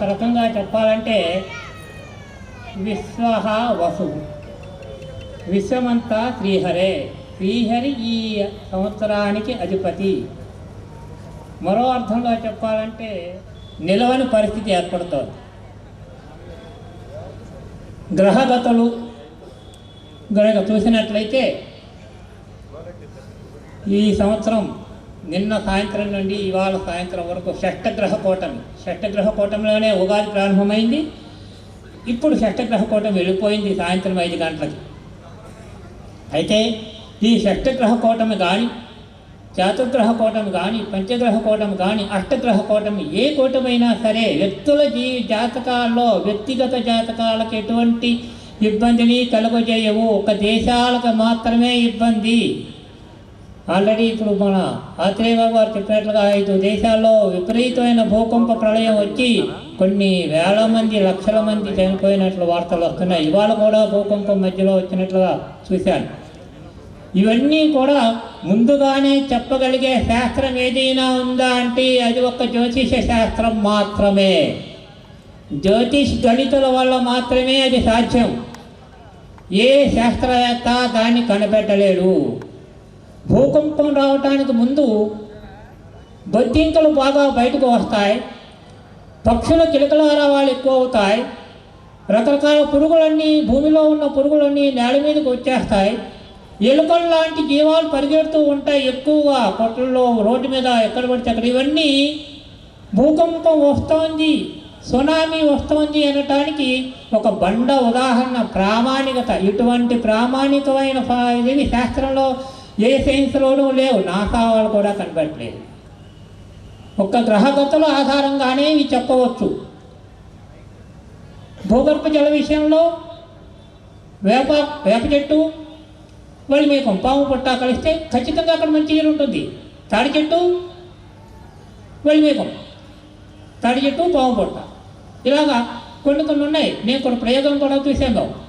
ఒక రకంగా చెప్పాలంటే విశ్వహ వసు. విశ్వమంతా శ్రీహరే. శ్రీహరి ఈ సంవత్సరానికి అధిపతి. మరో అర్థంలో చెప్పాలంటే నిలవని పరిస్థితి ఏర్పడుతుంది. గ్రహగతలు గనక చూసినట్లయితే ఈ సంవత్సరం నిన్న సాయంత్రం నుండి ఇవాళ సాయంత్రం వరకు షష్టగ్రహ కూటమి. షష్టగ్రహ కూటమిలోనే ఉగాది ప్రారంభమైంది. ఇప్పుడు షష్టగ్రహ కూటమి వెళ్ళిపోయింది సాయంత్రం ఐదు గంటలకి. అయితే ఈ షష్టగ్రహ కూటమి కానీ చతుర్గ్రహ కూటమి కానీ పంచగ్రహ కూటమి కానీ అష్టగ్రహ కూటమి ఏ కూటమైనా సరే వ్యక్తుల జీ జాతకాల్లో వ్యక్తిగత జాతకాలకు ఎటువంటి ఇబ్బందిని కలుగజేయవు. ఒక దేశాలకు మాత్రమే ఇబ్బంది. ఆల్రెడీ ఇప్పుడు మన ఆత్రేయబాబు గారు చెప్పినట్లుగా ఐదు దేశాల్లో విపరీతమైన భూకంప ప్రళయం వచ్చి కొన్ని వేల మంది లక్షల మంది చనిపోయినట్లు వార్తలు వస్తున్నాయి. ఇవాళ కూడా భూకంపం మధ్యలో వచ్చినట్లుగా చూశాను ఇవన్నీ కూడా ముందుగానే చెప్పగలిగే శాస్త్రం ఏదైనా ఉందా అంటే అది ఒక జ్యోతిష శాస్త్రం మాత్రమే. జ్యోతిష్ గణితుల వల్ల మాత్రమే అది సాధ్యం. ఏ శాస్త్రవేత్త దాన్ని కనిపెట్టలేడు. భూకంపం రావటానికి ముందు బొద్దింకలు బాగా బయటకు వస్తాయి. పక్షుల కిలకలారావాలు ఎక్కువ అవుతాయి రకరకాల పురుగులన్నీ భూమిలో ఉన్న పురుగులన్నీ నేల మీదకి వచ్చేస్తాయి. ఎలుకలు లాంటి జీవాలు పరిగెడుతూ ఉంటాయి ఎక్కువగా కొట్లలో రోడ్డు మీద ఎక్కడ పడితే అక్కడ. ఇవన్నీ భూకంపం వస్తోంది సునామీ వస్తోంది అనటానికి ఒక బండ ఉదాహరణ ప్రామాణికత. ఇటువంటి ప్రామాణికమైన ఇది శాస్త్రంలో ఏ సైన్స్లోనూ లేవు. నాసా వాళ్ళు కూడా కనిపెట్టలేదు ఒక్క గ్రహగతుల ఆధారంగానే ఇవి చెప్పవచ్చు. భూగర్భ జల విషయంలో వేప వేప చెట్టు వాళ్ళు మీకు పాము పుట్ట కలిస్తే ఖచ్చితంగా అక్కడ మంచి నీరు ఉంటుంది. తాడి చెట్టు వాళ్ళు మేకం తాడి చెట్టు పాము పుట్ట. ఇలాగా కొన్ని కొన్ని ఉన్నాయి. నేను కొన్ని ప్రయోగం కూడా చూశాను.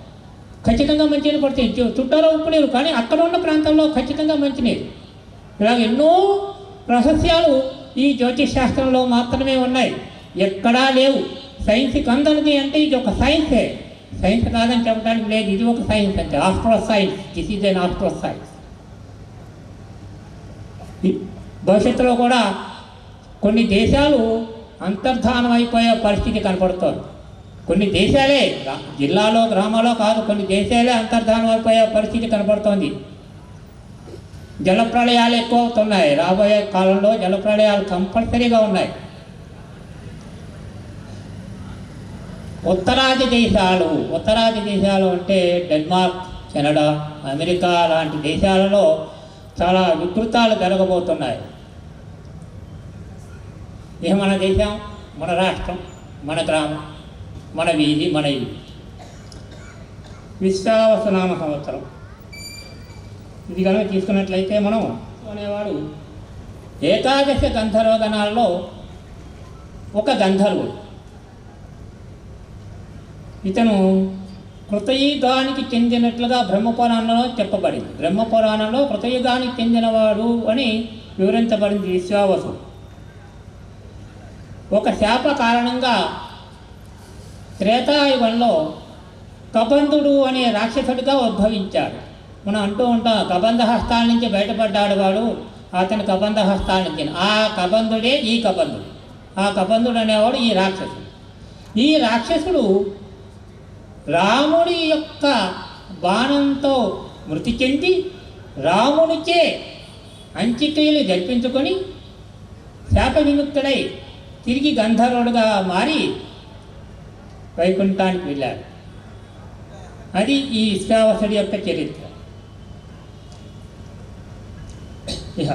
ఖచ్చితంగా మంచినీరు పడుతుంది చుట్టాలో ఉప్పు నీరు కానీ అక్కడ ఉన్న ప్రాంతంలో ఖచ్చితంగా మంచినీరు. ఇలాగ ఎన్నో రహస్యాలు ఈ జ్యోతిష్ శాస్త్రంలో మాత్రమే ఉన్నాయి. ఎక్కడా లేవు. సైన్స్కి అందరిది అంటే ఇది ఒక సైన్సే సైన్స్ కాదని చెప్పడానికి లేదు. ఇది ఒక సైన్స్ అంటే astro science this is an astro science భవిష్యత్తులో కూడా కొన్ని దేశాలు అంతర్ధానం అయిపోయే పరిస్థితి కనపడుతోంది. కొన్ని దేశాలే జిల్లాలో గ్రామాల్లో కాదు కొన్ని దేశాలే అంతర్ధానం అయిపోయే పరిస్థితి కనబడుతోంది. జల ప్రళయాలు ఎక్కువ అవుతున్నాయి రాబోయే కాలంలో జల ప్రళయాలు కంపల్సరీగా ఉన్నాయి. ఉత్తరాది దేశాలు ఉత్తరాది దేశాలు అంటే డెన్మార్క్ కెనడా అమెరికా లాంటి దేశాలలో చాలా వికృతాలు జరగబోతున్నాయి. ఇక మన దేశం? మన రాష్ట్రం మన గ్రామం. మన వీధి మన ఇల్లు విశ్వావసనామ సంవత్సరం. ఇది కనుక తీసుకున్నట్లయితే మనం అనేవాడు ఏకాదశ గంధర్వగణాల్లో ఒక గంధర్వుడు. ఇతను కృతయుగానికి చెందినట్లుగా బ్రహ్మపురాణంలో చెప్పబడింది. బ్రహ్మపురాణంలో కృతయుగానికి చెందినవాడు అని వివరించబడింది విశ్వావసు. ఒక శాప కారణంగా త్రేతాయుగంలో కబంధుడు అనే రాక్షసుడిగా ఉద్భవించాడు. మనం అంటూ ఉంటాం కబంధ హస్తాల నుంచి బయటపడ్డాడు వాడు అతని కబంధ హస్తాల నుంచి. ఆ కబంధుడే ఈ కబంధుడు. ఆ కబంధుడు అనేవాడు ఈ రాక్షసుడు. ఈ రాక్షసుడు రాముడి యొక్క బాణంతో మృతి చెంది రామునిచే అంత్యక్రియలు జరిపించుకొని శాప విముక్తుడై తిరిగి గంధర్వుడుగా మారి వైకుంఠానికి వెళ్ళారు. అది ఈ విశ్వావసుడి యొక్క చరిత్ర. ఇక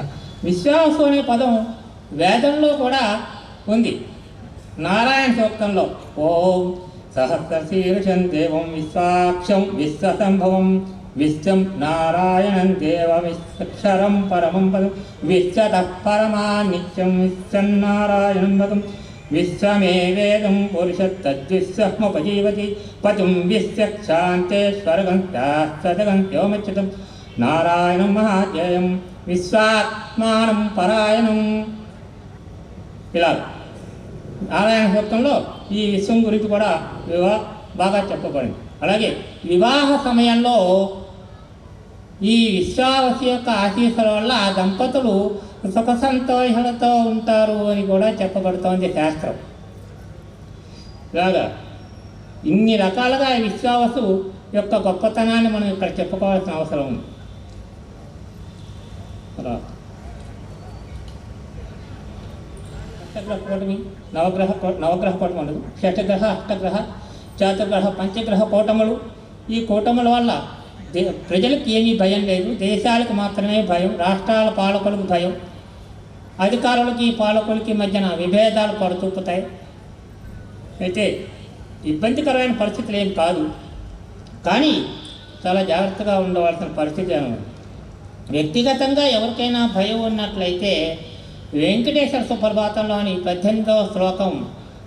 విశ్వాసు అనే పదం వేదంలో కూడా ఉంది. నారాయణ సూక్తంలో ఓం సహస్రశీర్షం దేవం విశ్వాక్షం విశ్వసంభవం విశ్వం నారాయణం దేవమిక్షరం పరమం పదం విశ్వత పరమా నిత్యం విశ్వన్నారాయణం పదం. విశ్వమేవేదం పురుష తద్విశ్వముపజీవతి పతిం విశ్వక్షాంతే స్వర్గం శాశ్వతగం వ్యోమచ్యుతం నారాయణం మహాధ్యేయం విశ్వాత్మానం పరాయణం ఇలా నారాయణ సూక్తంలో ఈ విశ్వం గురించి కూడా వివా బాగా చెప్పబడింది. అలాగే వివాహ సమయంలో ఈ విశ్వావసి యొక్క ఆశీస్సుల వల్ల ఆ దంపతులు సుఖ సంతోషాలతో ఉంటారు అని కూడా చెప్పబడుతోంది శాస్త్రం. ఇలాగా ఇన్ని రకాలుగా ఈ విశ్వావసు యొక్క గొప్పతనాన్ని మనం ఇక్కడ చెప్పుకోవాల్సిన అవసరం ఉంది. తర్వాత అష్టగ్రహ కూటమి నవగ్రహ నవగ్రహ కూటములు షష్టగ్రహ అష్టగ్రహ చాతుర్గ్రహ పంచగ్రహ కూటములు ఈ కూటముల వల్ల ప్రజలకు ఏమీ భయం లేదు. దేశాలకు మాత్రమే భయం రాష్ట్రాల పాలకులకు భయం. అధికారులకి పాలకులకి మధ్యన విభేదాలు పడుతూపుతాయి అయితే ఇబ్బందికరమైన పరిస్థితులు ఏం కాదు. కానీ చాలా జాగ్రత్తగా ఉండవలసిన పరిస్థితి వ్యక్తిగతంగా ఎవరికైనా భయం ఉన్నట్లయితే వెంకటేశ్వర సుప్రభాతంలోని పద్దెనిమిదవ శ్లోకం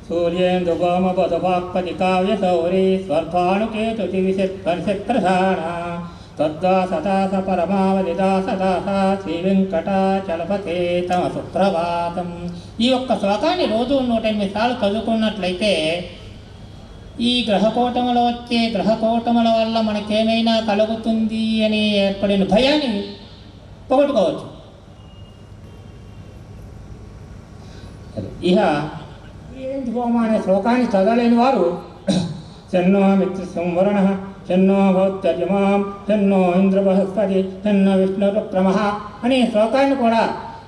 సూర్యేందు గోమ బధుభాక్పతి కావ్య సౌరి స్వర్భానుకేతు దివిషత్ ప్రధాన సదాస శ్రీ వెంకటాచలపతే తమ సుప్రభాతం. ఈ యొక్క శ్లోకాన్ని రోజు నూట ఎనిమిది సార్లు చదువుకున్నట్లయితే ఈ గ్రహకూటములో వచ్చే గ్రహకూటముల వల్ల మనకేమైనా కలుగుతుంది అని ఏర్పడిన భయాన్ని పోగొట్టుకోవచ్చు. ఇహ ఏంటి అనే శ్లోకాన్ని చదవలేని వారు చెన్నో మిత్ర సంవరణ చెన్నో భౌత్యజమాం చెన్నో ఇంద్ర బృహస్పతి చెన్నో విష్ణు రుక్రమ అనే శ్లోకాన్ని కూడా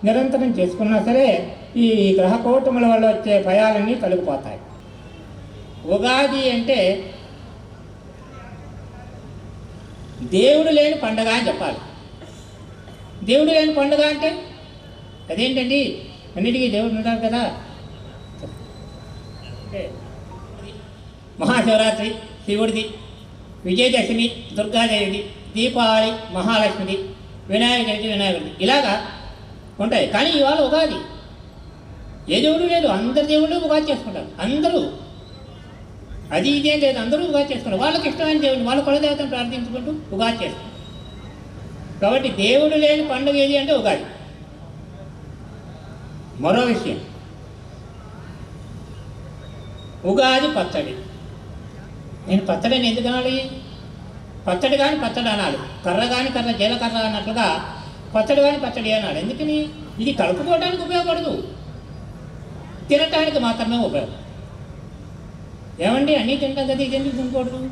నిరంతరం చేసుకున్నా సరే ఈ గ్రహ కూటముల వల్ల వచ్చే భయాలన్నీ తొలగిపోతాయి. ఉగాది అంటే దేవుడు లేని పండగ అని చెప్పాలి. దేవుడు లేని పండుగ అంటే అదేంటండి? అన్నిటికీ దేవుడు ఉంటారు కదా. మహాశివరాత్రి శివుడిది విజయదశమి దుర్గాదేవిది దీపావళి మహాలక్ష్మిది వినాయక చవితి వినాయకుడిది. ఇలాగా ఉంటాయి. కానీ ఇవాళ ఉగాది. ఏ దేవుడు లేదు. అందరి దేవుళ్ళు ఉగాది చేసుకుంటారు. అందరూ. అది ఇదేం లేదు. అందరూ ఉగాది చేసుకుంటారు. వాళ్ళకి ఇష్టమైన దేవుడు వాళ్ళ కులదేవతను ప్రార్థించుకుంటూ ఉగాది చేస్తారు. కాబట్టి దేవుడు లేని పండుగ ఏది అంటే ఉగాది. మరో విషయం. ఉగాది పచ్చడి. నేను పచ్చడిని ఎందుకు అనాలి? పచ్చడి కానీ పచ్చడి అనాలి. కర్ర కానీ కర్ర జీలకర్ర అన్నట్లుగా పచ్చడి కానీ పచ్చడి అనాలి. ఎందుకని? ఇది కలుపుకోవడానికి ఉపయోగపడదు. తినటానికి మాత్రమే ఉపయోగం. ఏమండి? అన్నీ తింటాం కదా ఇది ఎందుకు తినకూడదు?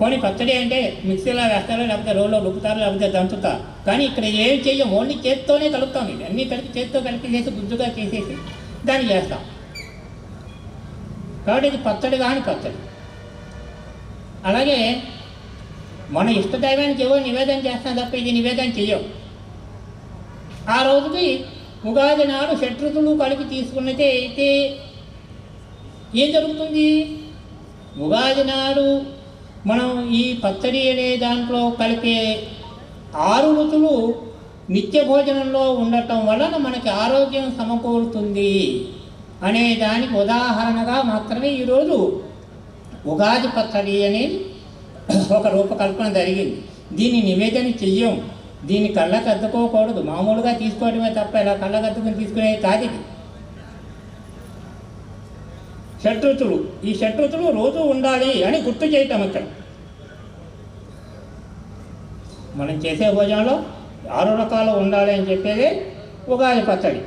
పోనీ పచ్చడి అంటే మిక్సీలో వేస్తారు లేకపోతే రోల్లో రుబ్బుతారు లేకపోతే దంచుతారు కానీ ఇక్కడ ఏం చెయ్యం? ఓన్లీ చేత్తోనే కలుపుతాం. ఇది అన్నీ కలిపి చేత్తో కలిపి చేసి గుజ్జుగా చేసేసి దాన్ని చేస్తాం. కాబట్టి ఇది పచ్చడి కాని పచ్చడి. అలాగే మన ఇష్టదైవానికి ఏవో నివేదన చేస్తాం తప్ప ఇది నివేదన చెయ్యం ఆ రోజుకి ఉగాది నాడు షట్రుతులు కలిపి తీసుకున్నతే అయితే ఏం జరుగుతుంది? ఉగాది నాడు మనం ఈ పచ్చడి అనే దాంట్లో కలిపే ఆరు రుచులు నిత్య భోజనంలో ఉండటం వలన మనకి ఆరోగ్యం సమకూరుతుంది. అనే దానికి ఉదాహరణగా మాత్రమే ఈరోజు ఉగాది పచ్చడి అనేది ఒక రూపకల్పన జరిగింది. దీన్ని నివేదన చెయ్యం. దీన్ని కళ్ళకు అద్దుకోకూడదు మామూలుగా తీసుకోవడమే తప్ప ఇలా కళ్ళకు అద్దుకుని తీసుకునేది కాదు ఇది. షట్రుతులు ఈ షట్రుతులు రోజు ఉండాలి అని గుర్తు చేయటం ఇక్కడ మనం చేసే భోజనంలో ఆరు రకాలు ఉండాలి అని చెప్పేదే ఉగాది పచ్చడి.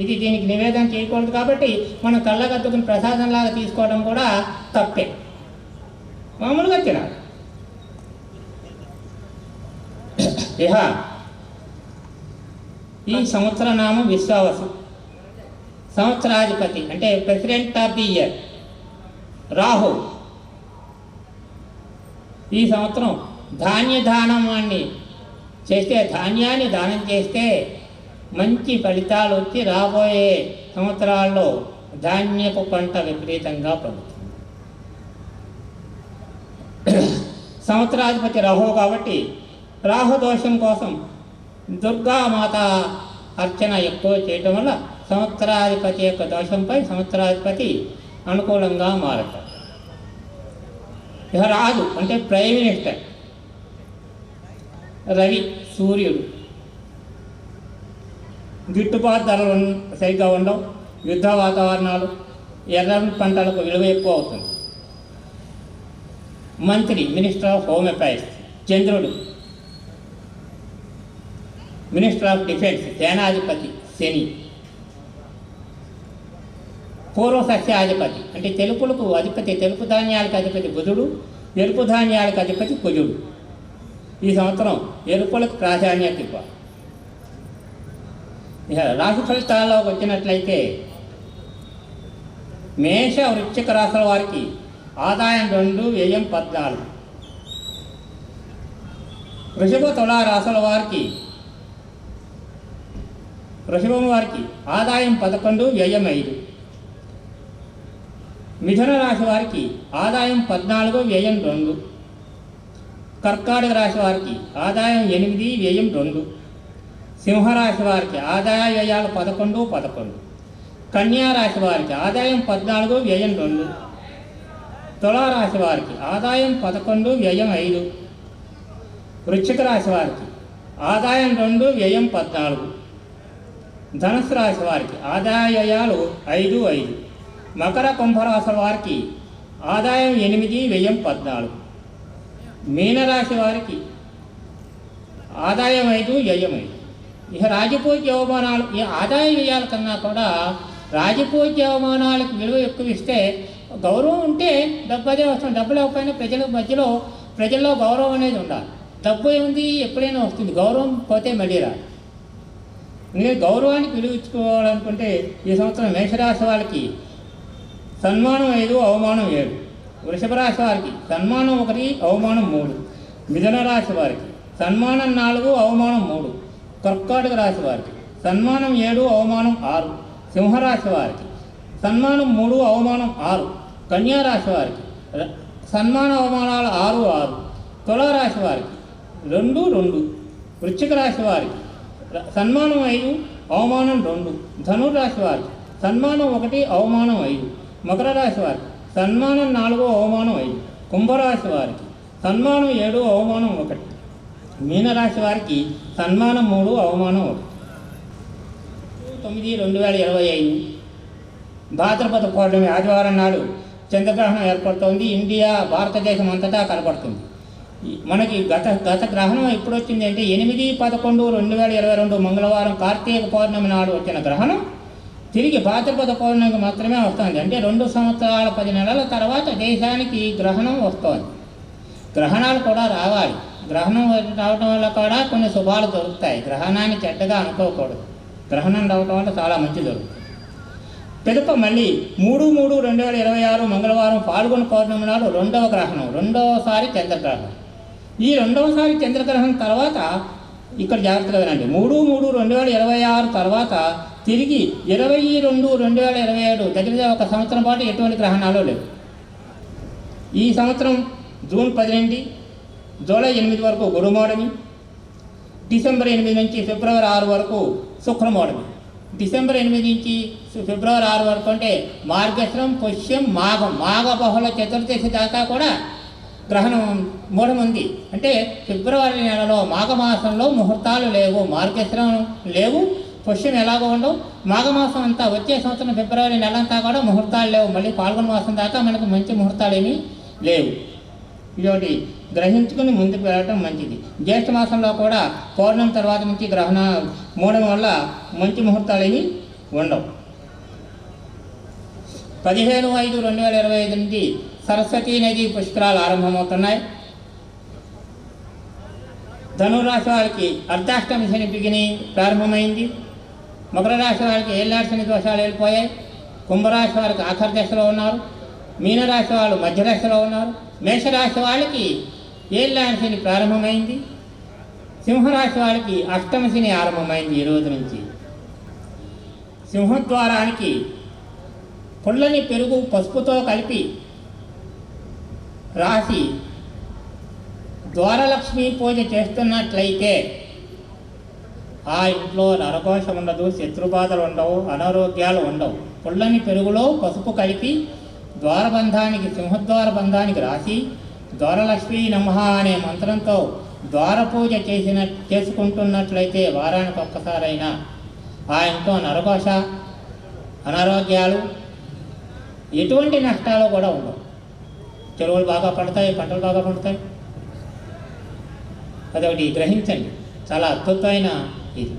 ఇది దీనికి నివేదన చేయకూడదు కాబట్టి మనం కళ్ళగద్దుకుని ప్రసాదంలాగా తీసుకోవడం కూడా తప్పే. మామూలుగా తినాలి. ఇహ ఈ సంవత్సర నామం విశ్వావసు. సంవత్సరాధిపతి అంటే president of the year Rahu. ఈ సంవత్సరం ధాన్య దానాన్ని చేస్తే ధాన్యాన్ని దానం చేస్తే మంచి ఫలితాలు వచ్చి రాబోయే సంవత్సరాల్లో ధాన్యపు పంట విపరీతంగా పండుతుంది. సంవత్సరాధిపతి రాహు కాబట్టి రాహుదోషం కోసం దుర్గామాత అర్చన ఎక్కువ చేయటం వల్ల సంవత్సరాధిపతి యొక్క దోషంపై సంవత్సరాధిపతి అనుకూలంగా మారతాడు ఇక రాజు అంటే ప్రైమ్ మినిస్టర్. రవి సూర్యుడు. గిట్టుబాటు ధరలు సరిగ్గా ఉండవు. యుద్ధ వాతావరణాలు ఎర్ర పంటలకు విలువ ఎక్కువ అవుతుంది. మంత్రి మినిస్టర్ ఆఫ్ హోమ్ అఫైర్స్ చంద్రుడు మినిస్టర్ ఆఫ్ డిఫెన్స్ సేనాధిపతి శని పూర్వ సస్యాధిపతి అంటే తెలుపులకు అధిపతి తెలుపు ధాన్యాలకు అధిపతి బుధుడు ఎరుపు ధాన్యాలకు అధిపతి కుజుడు. ఈ సంవత్సరం ఎరుపులకు ప్రాధాన్యత ఇవ్వ ఇక రాశి ఫలితాల్లో వచ్చినట్లయితే మేష వృశ్చిక రాశుల వారికి ఆదాయం రెండు వ్యయం పద్నాలుగు. వృషభ తులా రాశుల వారికి వృషభం వారికి ఆదాయం పదకొండు వ్యయం ఐదు. మిథున రాశి వారికి ఆదాయం పద్నాలుగు వ్యయం రెండు. కర్కాటక రాశి వారికి ఆదాయం ఎనిమిది వ్యయం రెండు. సింహరాశి వారికి ఆదాయ వ్యయాలు పదకొండు పదకొండు. కన్యా రాశి వారికి ఆదాయం పద్నాలుగు వ్యయం రెండు. తులారాశి వారికి ఆదాయం పదకొండు వ్యయం ఐదు. వృశ్చిక రాశి వారికి ఆదాయం రెండు వ్యయం పద్నాలుగు. ధనుసు రాశి వారికి ఆదాయ వ్యయాలు ఐదు ఐదు. మకర కుంభరాశి వారికి ఆదాయం ఎనిమిది వ్యయం పద్నాలుగు. మీనరాశి వారికి ఆదాయం ఐదు వ్యయం ఐదు. ఇక రాజపూజ్య అవమానాలు ఈ ఆదాయ వ్యయాల కన్నా కూడా రాజపూజ్య అవమానాలకు విలువ ఎక్కువ ఇస్తే గౌరవం ఉంటే డబ్బు అదే వస్తుంది. డబ్బు లేకపోయినా ప్రజల మధ్యలో ప్రజల్లో గౌరవం అనేది ఉండాలి. డబ్బు ఏముంది? ఎప్పుడైనా వస్తుంది. గౌరవం పోతే మళ్ళీ రాదు. గౌరవానికి విలువ ఇచ్చుకోవాలనుకుంటే ఈ సంవత్సరం మేషరాశి వాళ్ళకి సన్మానం ఐదు అవమానం ఏడు. వృషభ రాశి వారికి సన్మానం ఒకటి అవమానం మూడు. మిథున రాశి వారికి సన్మానం నాలుగు అవమానం మూడు. కర్కాటక రాశి వారికి. సన్మానం ఏడు అవమానం ఆరు. సింహరాశి వారికి. సన్మానం మూడు అవమానం ఆరు. కన్యారాశి వారికి. సన్మాన అవమానాలు ఆరు ఆరు. తులారాశి వారికి. రెండు రెండు. వృశ్చిక రాశి వారికి. సన్మానం ఐదు అవమానం రెండు. ధనురాశి వారికి. సన్మానం ఒకటి అవమానం ఐదు. మకర రాశి వారికి. సన్మానం నాలుగు అవమానం ఐదు. కుంభరాశి వారికి. సన్మానం ఏడు అవమానం ఒకటి. మీనరాశి వారికి సన్మానం మూడు అవమానం ఒకటి. తొమ్మిది రెండు వేల ఇరవై ఐదు. భాద్రపద పౌర్ణమి ఆదివారం నాడు చంద్రగ్రహణం ఏర్పడుతోంది. ఇండియా భారతదేశం అంతటా కనపడుతుంది మనకి గత గత గ్రహణం ఎప్పుడు వచ్చింది అంటే ఎనిమిది పదకొండు రెండు వేల ఇరవై రెండు మంగళవారం కార్తీక పౌర్ణమి నాడు వచ్చిన గ్రహణం తిరిగి భాద్రపద పౌర్ణమికి మాత్రమే వస్తుంది. అంటే రెండు సంవత్సరాల పది నెలల తర్వాత దేశానికి గ్రహణం వస్తుంది. గ్రహణాలు కూడా రావాలి. గ్రహణం రావటం వల్ల కూడా కొన్ని శుభాలు దొరుకుతాయి. గ్రహణాన్ని చెడ్డగా అనుకోకూడదు. గ్రహణం రావటం వల్ల చాలా మంచి దొరుకుతుంది పిలుప మళ్ళీ మూడు మూడు రెండు వేల ఇరవై ఆరు మంగళవారం పాల్గొన పౌర్ణమి నాడు రెండవ గ్రహణం రెండవసారి చంద్రగ్రహణం. ఈ రెండవసారి చంద్రగ్రహణం తర్వాత ఇక్కడ జాగ్రత్తగా వినండి. మూడు మూడు రెండు వేల ఇరవై ఆరు తర్వాత తిరిగి ఇరవై రెండు రెండు వేల ఇరవై ఏడు దగ్గర ఒక సంవత్సరం పాటు ఎటువంటి గ్రహణాలు లేవు. ఈ సంవత్సరం జూన్ పది జూలై ఎనిమిది వరకు గురుమోడమి డిసెంబర్ ఎనిమిది నుంచి ఫిబ్రవరి ఆరు వరకు శుక్రమోడమి డిసెంబర్ ఎనిమిది నుంచి ఫిబ్రవరి ఆరు వరకు అంటే మార్గశ్రం పుష్యం మాఘం. మాఘ బహుళ చతుర్దశి దాకా కూడా గ్రహణం మూఢం ఉంది అంటే ఫిబ్రవరి నెలలో మాఘమాసంలో ముహూర్తాలు లేవు మార్గశ్రం లేవు పుష్యం ఎలాగో ఉండవు. మాఘమాసం అంతా వచ్చే సంవత్సరం ఫిబ్రవరి నెల అంతా కూడా ముహూర్తాలు లేవు. మళ్ళీ పాల్గొన మాసం దాకా మనకు మంచి ముహూర్తాలు ఏమీ లేవు. ఇదొకటి. గ్రహించుకుని ముందుకు వెళ్ళటం మంచిది. జ్యేష్ఠ మాసంలో కూడా పౌర్ణమి తర్వాత నుంచి గ్రహణ మూడం వల్ల మంచి ముహూర్తాలు ఏమి ఉండవు. పదిహేను ఐదు రెండు వేల ఇరవై ఐదు నుండి సరస్వతీ నది పుష్కరాలు ఆరంభమవుతున్నాయి. ధనురాశి వారికి అర్ధాష్టమి శని బిగిని ప్రారంభమైంది. మకర రాశి వారికి ఏళ్ళాడు శని దోషాలు వెళ్ళిపోయాయి కుంభరాశి వారికి ఆఖరి దశలో ఉన్నారు. మీనరాశి వాళ్ళు మధ్యదశలో ఉన్నారు. మేషరాశి వాళ్ళకి ఏళ్ళాంశని ప్రారంభమైంది? సింహరాశి వారికి అష్టమశని ఆరంభమైంది ఈ రోజు నుంచి. సింహద్వారానికి పుల్లని పెరుగు పసుపుతో కలిపి రాసి ద్వారలక్ష్మి పూజ చేస్తున్నట్లయితే ఆ ఇంట్లో నరకోశం ఉండదు శత్రుబాధలు ఉండవు అనారోగ్యాలు ఉండవు. పుల్లని పెరుగులో పసుపు కలిపి ద్వారబంధానికి సింహద్వార బంధానికి రాసి ద్వారలక్ష్మీ నమః అనే మంత్రంతో ద్వార పూజ చేసిన చేసుకుంటున్నట్లయితే వారానికి ఒక్కసారైనా. ఆ ఇంట్లో నరకోశ అనారోగ్యాలు ఎటువంటి నష్టాలు కూడా ఉండవు. చెరువులు బాగా పడతాయి పంటలు బాగా పండుతాయి. అదొకటి గ్రహించండి. చాలా అద్భుతమైన ఇది.